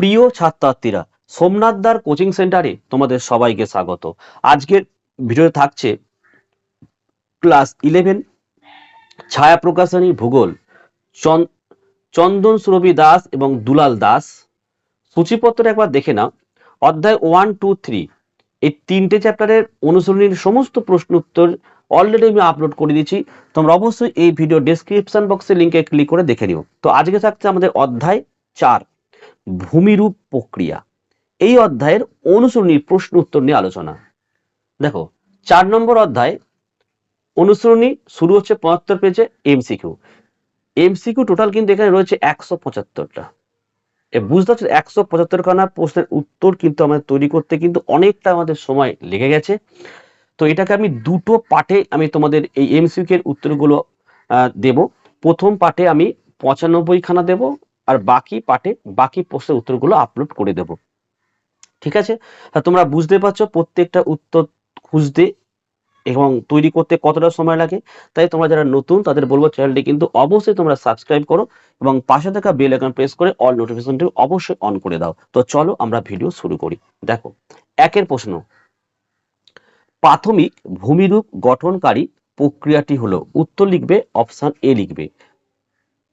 প্রিয় ছাত্রছাত্রীরা সোমনাথদার কোচিং সেন্টারে তোমাদের সবাইকে স্বাগত। আজকের ভিডিওতে থাকছে ক্লাস ইলেভেন, ছায়া প্রকাশনী ভূগোল। চন- চন্দন সুরভি দাস এবং দুলাল দাস। সূচিপত্র একবার দেখে নাও। অধ্যায় ওয়ান, টু, থ্রি। এই তিনটে চ্যাপ্টারের অনুসরণীর সমস্ত প্রশ্ন উত্তর অলরেডি আমি আপলোড করে দিয়েছি। তোমরা অবশ্যই এই ভিডিও ডেসক্রিপশন বক্সে লিঙ্কে ক্লিক করে দেখে নিও। তো আজকে থাকছে আমাদের অধ্যায় চার। ভূমিরূপ প্রক্রিয়া। এই অধ্যায়ের অনুসরণীর প্রশ্ন উত্তর নিয়ে আলোচনা। দেখো, চার নম্বর অধ্যায় অনুসরণী শুরু হচ্ছে পঁচাত্তর পেজে এমসিকিউ এমসিকিউ টোটাল কিন্তু এখানে রয়েছে একশো পঁচাত্তরটা। বুঝতে পারছ, একশো পঁচাত্তর খানা প্রশ্নের উত্তর কিন্তু আমাদের তৈরি করতে কিন্তু অনেকটা আমাদের সময় লেগে গেছে। তো এটাকে আমি দুটো পার্টে আমি তোমাদের এই এমসিকিউ এর উত্তরগুলো দেব। প্রথম পার্টে আমি পঁচানব্বই খানা দেব আর বাকি পার্টে বাকি প্রশ্নের উত্তরগুলো আপলোড করে দেব। ঠিক আছে? তোমরা বুঝতে পারছ প্রত্যেকটা উত্তর খুঁজতে এবং তৈরি করতে কতটা সময় লাগে? তাই তোমরা যারা নতুন, তাদের বলব চ্যানেলটি কিন্তু অবশ্যই তোমরা সাবস্ক্রাইব করো এবং পাশে থাকা বেল আইকন প্রেস করে অল নোটিফিকেশনটি অবশ্যই অন করে দাও। তো চলো আমরা ভিডিও শুরু করি। দেখো, একের প্রশ্ন। প্রাথমিক ভূমিরূপ গঠনকারী প্রক্রিয়াটি হলো, উত্তর লিখবে অপশন এ লিখবে।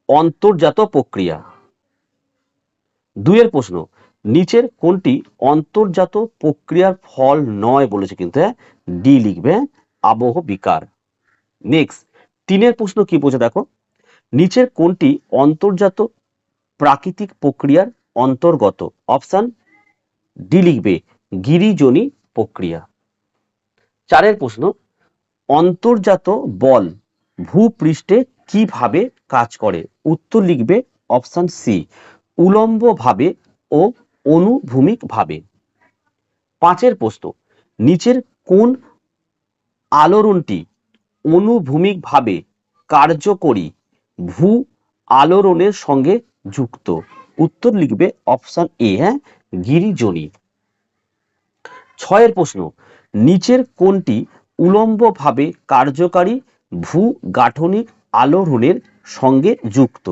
অন্তর্জাত প্রক্রিয়া। দুইয়ের প্রশ্ন, নিচের কোনটি অন্তর্জাত প্রক্রিয়ার ফল নয় বলেছে কিন্তু ডি লিখবে হ্যাঁ? আবহ বিকার। নেক্সট তিনের প্রশ্ন কি বলছে দেখো? নিচের কোনটি অন্তর্জাত প্রাকৃতিক প্রক্রিয়ার অন্তর্গত? অপশন ডি লিখবে গিরিজনী প্রক্রিয়া। চারের প্রশ্ন, অন্তর্জাত বল ভূপৃষ্ঠে কীভাবে কাজ করে? উত্তর লিখবে অপশন সি উলম্বভাবে ও অনুভূমিকভাবে। পাঁচের প্রশ্ন নিচের কোন আলোড়নটি অনুভূমিকভাবে কার্যকরী ভূ আলোড়নের সঙ্গে যুক্ত। উত্তর লিখবে অপশন এ হ্যাঁ গিরিজনী। ছয়ের প্রশ্ন, নিচের কোনটি উলম্বভাবে কার্যকারী ভূ গাঠনিক আলোড়নের সঙ্গে যুক্ত।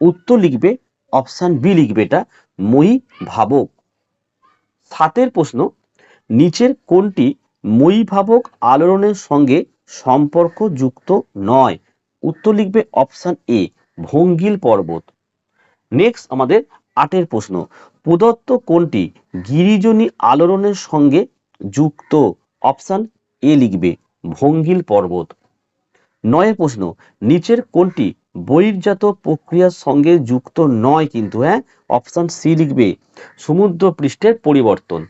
উত্তর লিখবে অপশন বি লিখবে এটা, মই ভাবক। সাতের প্রশ্ন, নিচের কোনটি মই ভাবক আলোড়নের সঙ্গে সম্পর্কযুক্ত নয়? উত্তর লিখবে অপশান এ, ভঙ্গিল পর্বত। নেক্সট আমাদের আটের প্রশ্ন, প্রদত্ত কোনটি গিরিজনী আলোড়নের সঙ্গে যুক্ত? অপশান এ লিখবে, ভঙ্গিল পর্বত। নয়ের প্রশ্ন, নিচের কোনটি বহির্জাত প্রক্রিয়ার সঙ্গে যুক্ত নয় কিন্তু হ্যাঁ? অপশন সি লিখবে, সমুদ্র পৃষ্ঠের পরিবর্তন।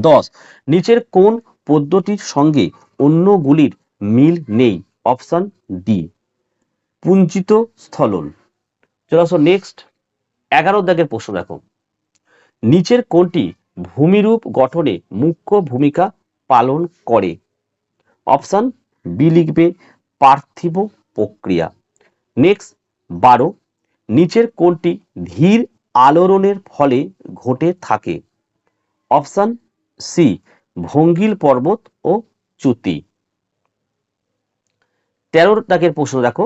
দশ, নিচের কোন পদ্ধতির সঙ্গে অন্যগুলির মিল নেই? অপশন ডি, পুঞ্জিত স্থলন। চলে আসো নেক্সট, এগারো দাগের প্রশ্ন দেখো। নিচের কোনটি ভূমিরূপ গঠনে মুখ্য ভূমিকা পালন করে? অপশন বি লিখবে, পার্থিব প্রক্রিয়া। নেক্সট বারো। নিচের কোনটি ধীর আলোড়নের ফলে ঘটে থাকে। অপশান সি ভঙ্গিল পর্বত ও চ্যুতি। তেরো দাগের প্রশ্ন দেখো।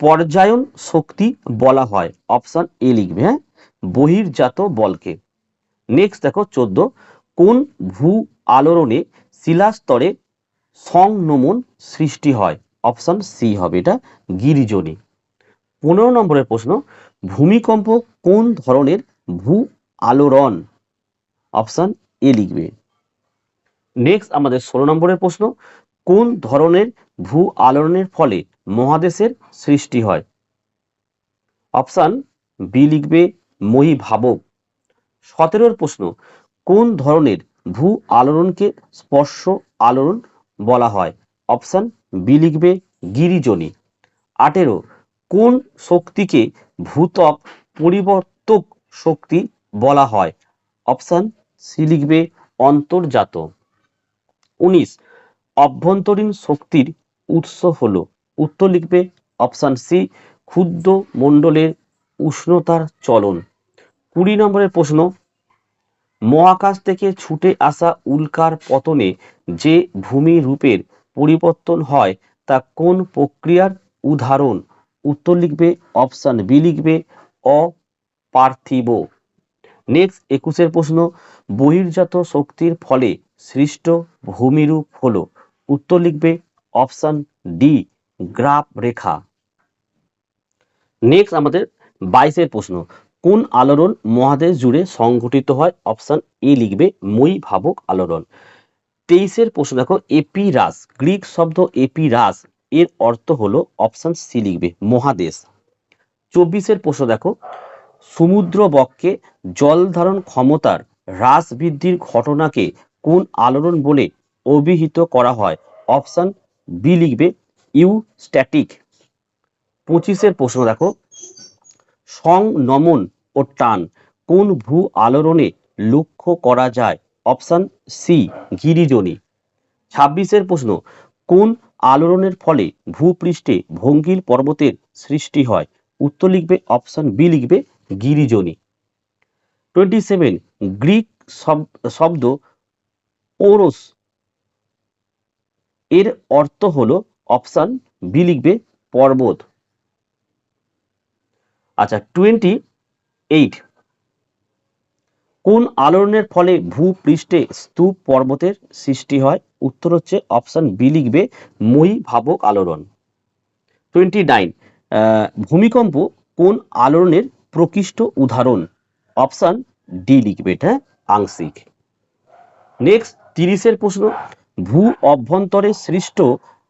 পর্যায়ন শক্তি বলা হয়। অপশান এ লিখবে হ্যাঁ? বহির্জাত বলকে। নেক্সট দেখো, চোদ্দ। কোন ভূ আলোড়নে শিলাস্তরে সংনমন সৃষ্টি হয়? অপশন সি হবে, এটা গিরিজনী। পনেরো নম্বরের প্রশ্ন, ভূমিকম্প কোন ধরনের ভূ আলোড়ন? অপশান এ লিখবে। নেক্সট আমাদের ষোলো নম্বরের প্রশ্ন, কোন ধরনের ভূ আলোড়নের ফলে মহাদেশের সৃষ্টি হয়? অপশান বি লিখবে, মহিভাবক। সতেরোর প্রশ্ন, কোন ধরনের ভূ আলোড়নকে স্পর্শ আলোড়ন বলা হয়? অপশন বি লিখবে গিরিজনী। আঠেরো, কোন শক্তিকে ভূতক পরিবর্তক শক্তি বলা হয়? অপশান সি লিখবে অন্তর্জাত। উনিশ, অভ্যন্তরীণ শক্তির উৎস হল। উত্তর লিখবে অপশান সি ক্ষুদ্র মণ্ডলের উষ্ণতার চলন। কুড়ি নম্বরের প্রশ্ন, মহাকাশ থেকে ছুটে আসা উল্কার পতনে যে ভূমি রূপের পরিবর্তন হয়, তা কোন প্রক্রিয়ার উদাহরণ? উত্তর লিখবে অপশন বি লিখবে অপার্থিব। নেক্সট, একুশের প্রশ্ন, বহির্জাত শক্তির ফলে সৃষ্ট ভূমিরূপ হলো। উত্তর লিখবে অপশন ডি, গ্রাফ রেখা। নেক্সট, আমাদের বাইশের প্রশ্ন, কোন আলোড়ন মহাদেশ জুড়ে সংঘটিত হয়? অপশন এ লিখবে মই ভাবক আলোড়ন। তেইশের প্রশ্ন দেখো, এপি রাস গ্রিক শব্দ এপি রাস এর অর্থ হলো অপশন সি লিখবে, মহাদেশ। চব্বিশের প্রশ্ন দেখো, সমুদ্র বক্ষে জল ধারণ ক্ষমতার হ্রাস বৃদ্ধির ঘটনাকে কোন আলোড়ন বলে অভিহিত করা হয়? অপশন বি লিখবে ইউ স্ট্যাটিক পঁচিশের প্রশ্ন দেখো সংনমন ও টান, কোন ভূ আলোড়নে লক্ষ্য করা যায়? অপশন সি, গিরিজনি। ছাব্বিশের প্রশ্ন, কোন আলোড়নের ফলে ভূপৃষ্ঠে ভঙ্গিল পর্বতের সৃষ্টি হয়? উত্তর লিখবে অপশান বি লিখবে গিরিজনি। টোয়েন্টি সেভেন, গ্রিক শব- শব্দ ওরস। এর অর্থ হল অপশান বি লিখবে পর্বত। আচ্ছা টোয়েন্টি এইট কোন আলোড়নের ফলে ভূপৃষ্ঠে স্তূপ পর্বতের সৃষ্টি হয়? উত্তর হচ্ছে অপশন বি লিখবে মই ভাবক আলোড়ন। টোয়েন্টি নাইন ভূমিকম্প কোন আলোড়নের প্রকৃষ্ট উদাহরণ? অপশন ডি লিখবে এটা, আংশিক। নেক্সট তিরিশের প্রশ্ন, ভূ অভ্যন্তরে সৃষ্ট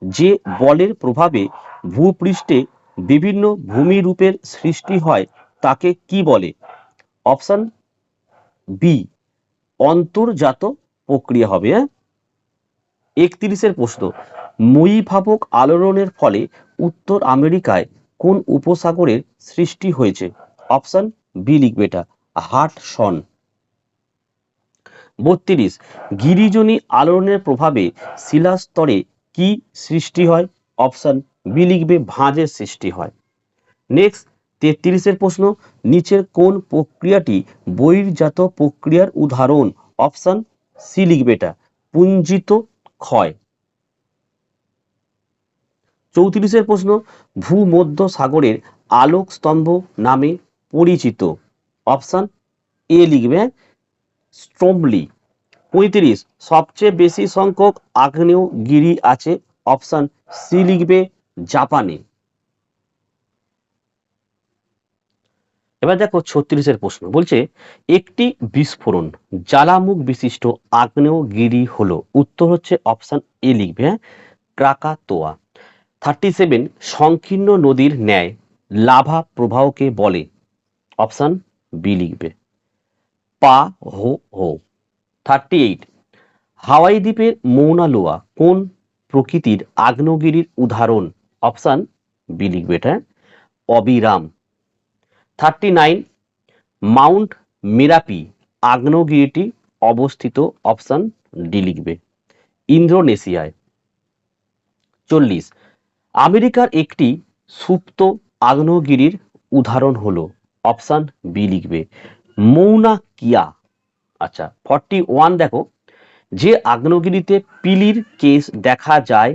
যে বলের প্রভাবে ভূপৃষ্ঠে বিভিন্ন ভূমিরূপের সৃষ্টি হয়, তাকে কি বলে? অপশন বি অন্তর্জাত প্রক্রিয়া হবে হ্যাঁ? একত্রিশের প্রশ্ন মই ভাবক আলোড়নের ফলে উত্তর আমেরিকায় কোন উপসাগরের সৃষ্টি হয়েছে? অপশন বি লিখবে এটা হাট সন বত্রিশ, গিরিজনী আলোড়নের প্রভাবে শিলাস্তরে কি সৃষ্টি হয়? অপশন বি লিখবে, ভাঁজের সৃষ্টি হয়। নেক্সট তেত্রিশের প্রশ্ন, নিচের কোন প্রক্রিয়াটি বহির্জাত প্রক্রিয়ার উদাহরণ? অপশান সি লিখবে এটা, পুঞ্জিত ক্ষয়। চৌত্রিশের প্রশ্ন, ভূমধ্য সাগরের আলোক স্তম্ভ নামে পরিচিত। অপশান এ লিখবে স্ট্রমলি পঁয়ত্রিশ, সবচেয়ে বেশি সংখ্যক আগ্নেয়গিরি আছে? অপশন সি লিখবে জাপানে। এবার দেখো ছত্রিশের প্রশ্ন, বলছে, একটি বিস্ফোরণ, জ্বালামুখ বিশিষ্ট আগ্নেয়গিরি হলো। উত্তর হচ্ছে অপশন এ লিখবে হ্যাঁ? ক্রাকাতোয়া। থার্টি সেভেন সংকীর্ণ নদীর ন্যায় লাভা প্রবাহকে বলে অপশন বি লিখবে। পা, হো হো। থার্টি এইট হাওয়াই দ্বীপের মৌনালোয়া কোন প্রকৃতির আগ্নেয়গিরির উদাহরণ? অপশন বি লিখবে এটা অবিরাম। থার্টি নাইন মাউন্ট মিরাপি আগ্নেয়গিরিটি অবস্থিত অপশান ডি লিখবে। ইন্দোনেশিয়ায়। চল্লিশ আমেরিকার একটি সুপ্ত আগ্নেয়গিরির উদাহরণ হলো অপশান বি লিখবে। মৌনা কিয়া। আচ্ছা ফর্টি ওয়ান দেখো, যে আগ্নেয়গিরিতে পিলির কেস দেখা যায়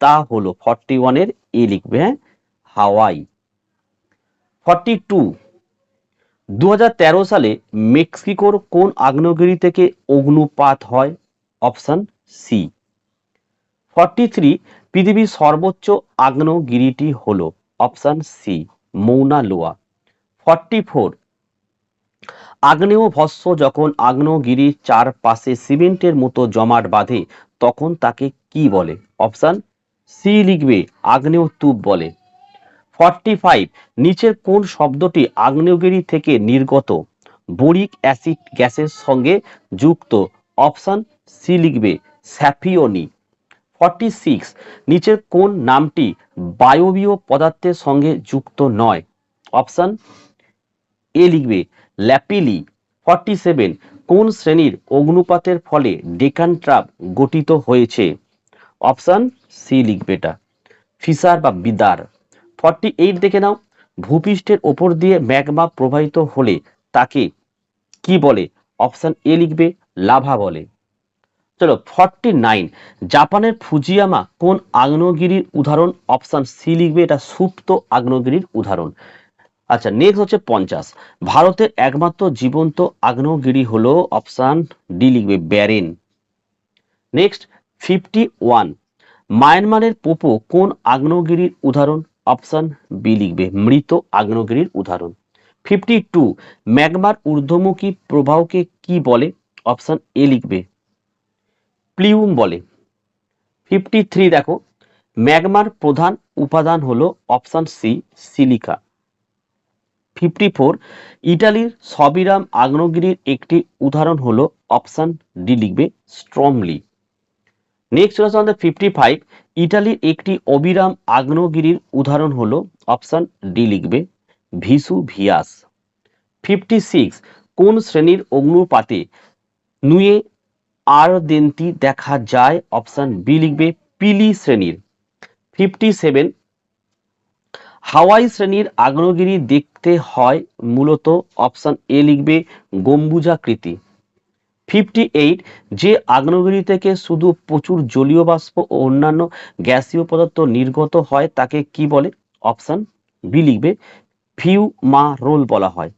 তা হলো ফর্টি ওয়ানের এ লিখবে হ্যাঁ হাওয়াই। Forty two. দু হাজার তেরো সালে মেক্সিকোর কোন আগ্নেয়গিরি থেকে অগ্নুপাত হয়? Option C. ফর্টি থ্রি, পৃথিবীর সর্বোচ্চ আগ্নেয়গিরিটি হল option C, Mauna Loa. Forty four আগ্নেয় ভস্ম যখন আগ্নেয়গিরির চারপাশে সিমেন্টের মতো জমাট বাঁধে, তখন তাকে কি বলে? অপশন সি লিখবে আগ্নেয় তুপ বলে। ফর্টি ফাইভ নিচের কোন শব্দটি আগ্নেয়গিরি থেকে নির্গত? বোরিক অ্যাসিড গ্যাসের সঙ্গে যুক্ত। অপশন সি লিখবে, স্যাফিওনি। ফর্টি সিক্স নিচের কোন নামটি বায়বীয় পদার্থের সঙ্গে যুক্ত নয়? অপশন এ লিখবে, ল্যাপিলি। ফর্টি সেভেন কোন শ্রেণির অগ্নুপাতের ফলে ডেকান ট্রাপ গঠিত হয়েছে? অপশন সি লিখবে এটা। ফিসার বা বিদার। ফর্টি এইট দেখে নাও। ভূপৃষ্ঠের ওপর দিয়ে ম্যাগমা প্রবাহিত হলে তাকে কি বলে? অপশান এ লিখবে, লাভা বলে। চলো, ফর্টি নাইন। জাপানের ফুজিয়ামা কোন আগ্নেয়গিরির উদাহরণ? অপশান সি লিখবে, এটা সুপ্ত আগ্নেয়গিরির উদাহরণ। আচ্ছা নেক্সট হচ্ছে পঞ্চাশ। ভারতের একমাত্র জীবন্ত আগ্নেয়গিরি হলো অপশান ডি লিখবে, ব্যারেন। নেক্সট ফিফটি ওয়ান মায়ানমারের পোপো কোন আগ্নেয়গিরির উদাহরণ? অপশান বি লিখবে, মৃত আগ্নেয়গিরির উদাহরণ। ফিফটি টু ম্যাগমার ঊর্ধ্বমুখী প্রবাহকে কি বলে? অপশান এ লিখবে, প্লিউম বলে। ফিফটি থ্রি দেখো, ম্যাগমার প্রধান উপাদান হলো option C, silica. Fifty four ইটালির সবিরাম আগ্নেয়গিরির একটি উদাহরণ হলো অপশান ডি লিখবে, স্ট্রমলি। নেক্সট আসছে আমাদের ফিফটি ফাইভ ইটালির একটি অবিরাম আগ্নেয়গিরির উদাহরণ হলো অপশান ডি লিখবে, ভিসু ভিয়াস। ফিফটি সিক্স কোন শ্রেণির অগ্নুপাতে নুয়ে আর দেন্তি দেখা যায়? অপশান বি লিখবে, পিলি শ্রেণির। ফিফটি সেভেন হাওয়াই শ্রেণির আগ্নেয়গিরি দেখতে হয় মূলত অপশান এ লিখবে, গম্বুজাকৃতি। ফিফটি এইট, যে আগ্নেয়গিরি থেকে শুধু প্রচুর জলীয় বাষ্প ও অন্যান্য গ্যাসীয় পদার্থ নির্গত হয়, তাকে কি বলে? অপশান বি লিখবে ফিউমা রোল বলা হয়।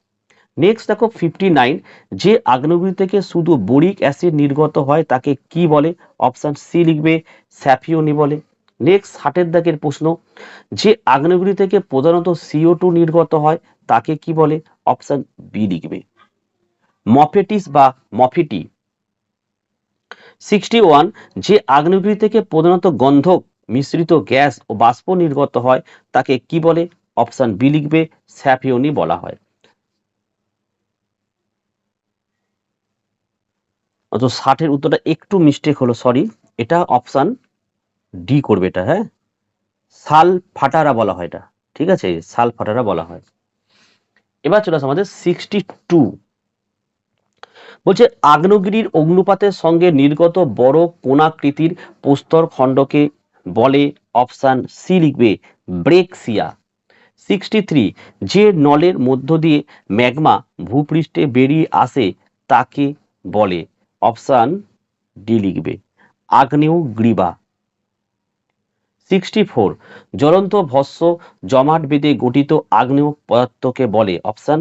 নেক্সট দেখো, ফিফটি নাইন, যে আগ্নেয়গিরি থেকে শুধু বোরিক অ্যাসিড নির্গত হয়, তাকে কি বলে? অপশান সি লিখবে, স্যাফিওনি বলে। নেক্সট ষাটের দাগের প্রশ্ন, যে আগ্নেয়গিরি থেকে প্রধানত সিও টু নির্গত হয়, তাকে কি বলে? অপশান বি লিখবে। মফেটিস বা মফিটি। সিক্সটি ওয়ান যে আগ্নেয়গিরি থেকে প্রধানত গন্ধক মিশ্রিত গ্যাস ও বাষ্প নির্গত হয়, তাকে কি বলে? অপশান বি লিখবে, স্যাফিওনি বলা হয়। অত ষাটের উত্তরটা একটু মিস্টেক হলো সরি এটা অপশান ডি করবে এটা হ্যাঁ? সাল ফাটারা বলা হয় এটা, ঠিক আছে? সাল ফাটারা বলা হয়। এবার চলে আসে আমাদের সিক্সটি টু বলছে, আগ্নেয়গিরির অগ্নুপাতের সঙ্গে নির্গত বড় কোনাকৃতির প্রস্তর খণ্ডকে বলে অপশান সি লিখবে ব্রেকসিয়া। সিক্সটি থ্রি, যে নলের মধ্য দিয়ে ম্যাগমা ভূপৃষ্ঠে বেরিয়ে আসে তাকে বলে অপশান ডি লিখবে আগ্নেয়গ্রীবা। সিক্সটি ফোর, জ্বলন্ত ভস্য জমাট বেঁধে গঠিত আগ্নেয় পদার্থকে বলে অপশান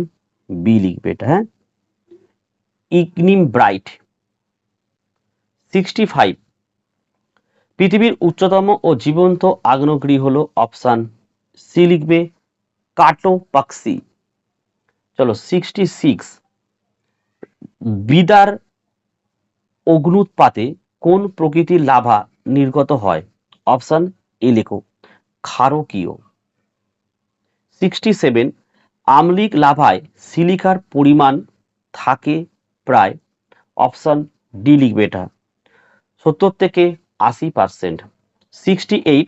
বি লিখবে এটা হ্যাঁ? ইগনিম ব্রাইট। সিক্সটি ফাইভ পৃথিবীর উচ্চতম ও জীবন্ত আগ্নেয়গিরি হল অপশান সি লিখবে কাটো পাক্সি চলো সিক্সটি সিক্স বিদার অগ্নুৎপাতে কোন প্রকৃতির লাভা নির্গত হয়? অপশান এ লেখো, ক্ষারকীয়। সিক্সটি সেভেন আমলিক লাভায় সিলিকার পরিমাণ থাকে প্রায় অপশান ডি লিখবে এটা। সত্তর থেকে আশি পার্সেন্ট। সিক্সটি এইট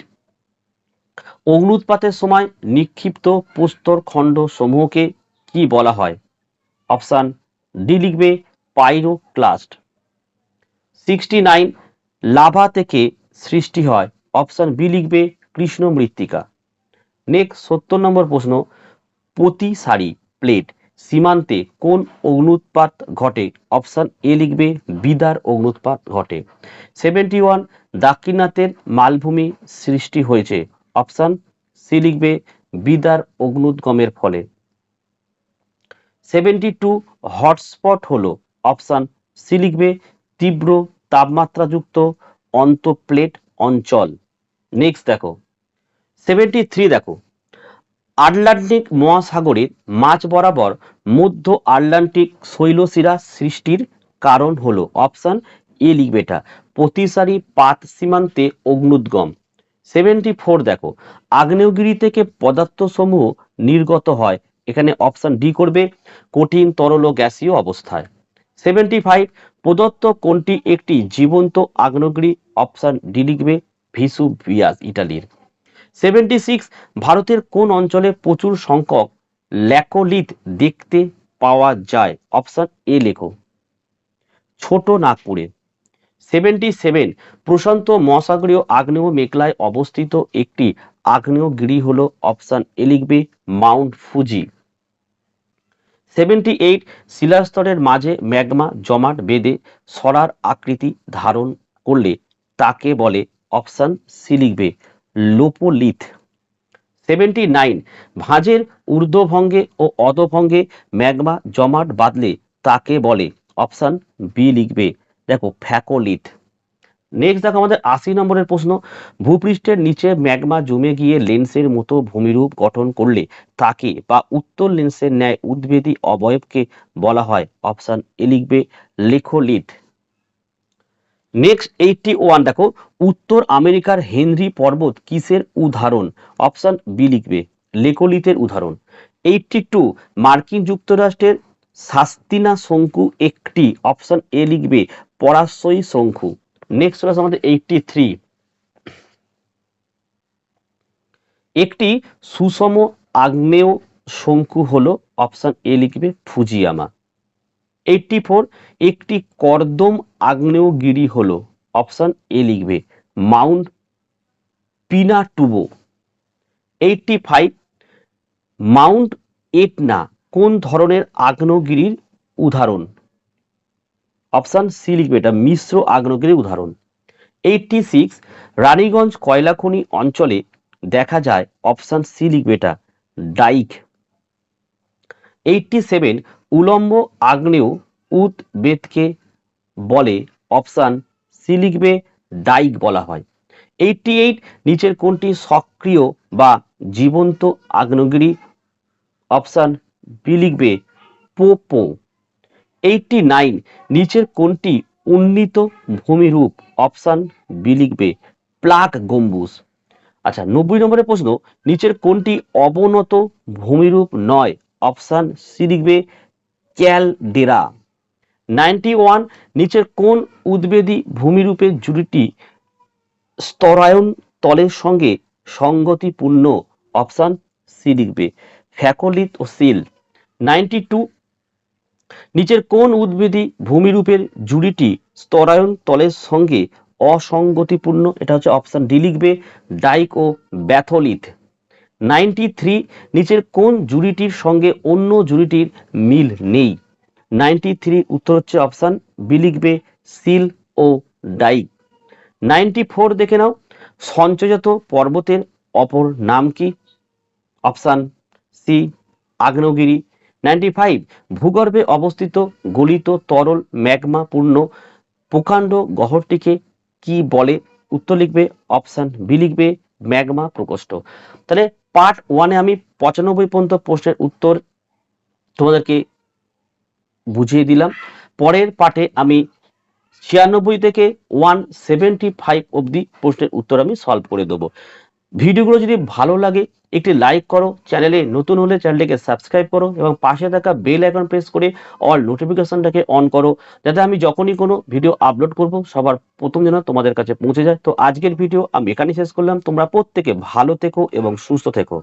অগ্নুৎপাতের সময় নিক্ষিপ্ত প্রস্তর খণ্ড সমূহকে কি বলা হয়? অপশান ডি লিখবে পাইরোক্লাস্ট। সিক্সটি নাইন লাভা থেকে সৃষ্টি হয়। অপশান বি লিখবে কৃষ্ণ মৃত্তিকা নেক্সট সত্তর নম্বর প্রশ্ন, প্রতি সারি প্লেট সীমান্তে কোন অগ্নুৎপাত ঘটে? অপশান এ লিখবে, বিদার অগ্নুৎপাত ঘটে। সেভেন্টি ওয়ান দাক্ষিণাত্যের মালভূমি সৃষ্টি হয়েছে। অপশান সি লিখবে, বিদার অগ্নুদ্গমের ফলে। সেভেন্টি টু হটস্পট হলো। অপশান সি লিখবে, তীব্র তাপমাত্রাযুক্ত অন্তঃপ্লেট অঞ্চল। নেক্সট দেখো। সেভেন্টি থ্রি দেখো। আটলান্টিক মহাসাগরের মাঝ বরাবর মধ্য আটলান্টিক শৈলশিরা সৃষ্টির কারণ হলো অপশান এ লিখবে এটা, প্রতিসারী পাত সীমান্তে অগ্নুদ্গম। সেভেন্টি ফোর দেখো, আগ্নেয়গিরি থেকে পদার্থসমূহ নির্গত হয়, এখানে অপশান ডি করবে, কঠিন তরল গ্যাসীয় অবস্থায়। সেভেন্টি ফাইভ প্রদত্ত কোনটি একটি জীবন্ত আগ্নেয়গিরি? অপশান ডি লিখবে ভিসু ভিয়াস ইটালির। সেভেন্টি সিক্স ভারতের কোন অঞ্চলে প্রচুর সংখ্যক ল্যাকোলিথ দেখতে পাওয়া যায়? অপশান এ লেখো। ছোট নাগপুরে। সেভেন্টি সেভেন প্রশান্ত মহাসাগরীয় আগ্নেয় মেঘলায় অবস্থিত একটি আগ্নেয়গিরি হল অপশান এ লিখবে মাউন্ট ফুজি। সেভেন্টি এইট শিলাস্তরের মাঝে ম্যাগমা জমাট বেঁধে সরার আকৃতি ধারণ করলে তাকে বলে অপশান সি লিখবে লোপোলিথ। সেভেন্টি নাইন ভাঁজের ঊর্ধ্বভঙ্গে ও অধভঙ্গে ম্যাগমা জমাট বাঁধলে তাকে বলে অপশান বি লিখবে। দেখো, ফ্যাকোলিথ। নেক্সট দেখো আমাদের আশি নম্বরের প্রশ্ন। ভূপৃষ্ঠের নিচে ম্যাগমা জমে গিয়ে লেন্সের মতো ভূমিরূপ গঠন করলে তাকে বা উত্তর লেন্সের ন্যায় উদ্বেদী অবয়বকে বলা হয়। অপশান এ লিখবে লেখোলিথ। নেক্সট এইটটি ওয়ান দেখো, উত্তর আমেরিকার হেনরি পর্বত কিসের উদাহরণ? অপশান বি লিখবে, লেকোলিথের উদাহরণ। এইটটি টু মার্কিন যুক্তরাষ্ট্রের শাস্তিনা শঙ্কু একটি। অপশান এ লিখবে, পরাশয়ী শঙ্কু। নেক্সট চলে আমাদের এইটটি থ্রি একটি সুষম আগ্নেয় শঙ্কু হলো অপশান এ লিখবে, ফুজিয়ামা। এইটটি ফোর একটি কর্দম আগ্নেয়গিরি হলো। অপশান এ লিখবে mount Pinatubo eighty five mount Etna কোন ধরনের আগ্নেয়গিরির উদাহরণ? অপশান সি লিখবে এটা, মিশ্র আগ্নেয়গিরির উদাহরণ। এইটটি সিক্স রানীগঞ্জ কয়লাখনি অঞ্চলে দেখা যায় অপশান সি লিখবে এটা ডাইক এইটটি সেভেন উলম্ব আগ্নেয় উদ্বেদকে বলে অপশান সি লিখবে ডাইক বলা হয়। এইটটি এইট নিচের কোনটি সক্রিয় বা জীবন্ত আগ্নেয়গিরি? অপশান বি লিখবে পোপো। এইটটি নাইন নিচের কোনটি উন্নীত ভূমিরূপ? অপশান বি লিখবে প্লাক গম্বুজ। আচ্ছা নব্বই নম্বরের প্রশ্ন, নিচের কোনটি অবনত ভূমিরূপ নয়? অপশান সি লিখবে ক্যালডেরা নাইনটি ওয়ান, নিচের কোন উদ্বেদী ভূমিরূপের জুড়িটি স্তরায়ন তলের সঙ্গে সঙ্গতিপূর্ণ? অপশান সি লিখবে। ফ্যাকোলিথ ও সিল। নাইনটি টু, নিচের কোন উদ্ভিদী ভূমিরূপের জুড়িটি স্তরায়ন তলের সঙ্গে অসঙ্গতিপূর্ণ? এটা হচ্ছে অপশন ডি লিখবে। ডাইক ও ব্যাথলিথ। নাইনটি থ্রি নিচের কোন জুড়িটির সঙ্গে অন্য জুড়িটির মিল নেই? নাইনটি থ্রি উত্তর হচ্ছে অপশান বি লিখবে সিল ও ডাই। নাইনটি ফোর দেখে নাও। সঞ্চয়জাত পর্বতের অপর নাম কি? অপশান সি, আগ্নেয়গিরি। নাইনটি ফাইভ, ভূগর্ভে অবস্থিত গলিত তরল ম্যাগমা পূর্ণ প্রকাণ্ড গহরটিকে কি বলে? উত্তর লিখবে অপশান বি লিখবে ম্যাগমা প্রকোষ্ঠ। তাহলে পার্ট ওয়ানে আমি পঁচানব্বই পর্যন্ত প্রশ্নের উত্তর তোমাদেরকে বুঝিয়ে দিলাম। পরের পাঠে আমি ছিয়ানব্বই থেকে ওয়ান সেভেন্টি ফাইভ অবধি প্রশ্নের উত্তর আমি সলভ করে দেবো। ভিডিওগুলো যদি ভালো লাগে, একটি লাইক করো, চ্যানেলে নতুন হলে চ্যানেলটিকে সাবস্ক্রাইব করো এবং পাশে থাকা বেল আইকন প্রেস করে অল নোটিফিকেশনটাকে অন করো, যাতে আমি যখনই কোনো ভিডিও আপলোড করব, সবার প্রথম যেন তোমাদের কাছে পৌঁছে যায়। তো আজকের ভিডিও আমি এখানেই শেষ করলাম। তোমরা প্রত্যেকে ভালো থেকো এবং সুস্থ থেকো।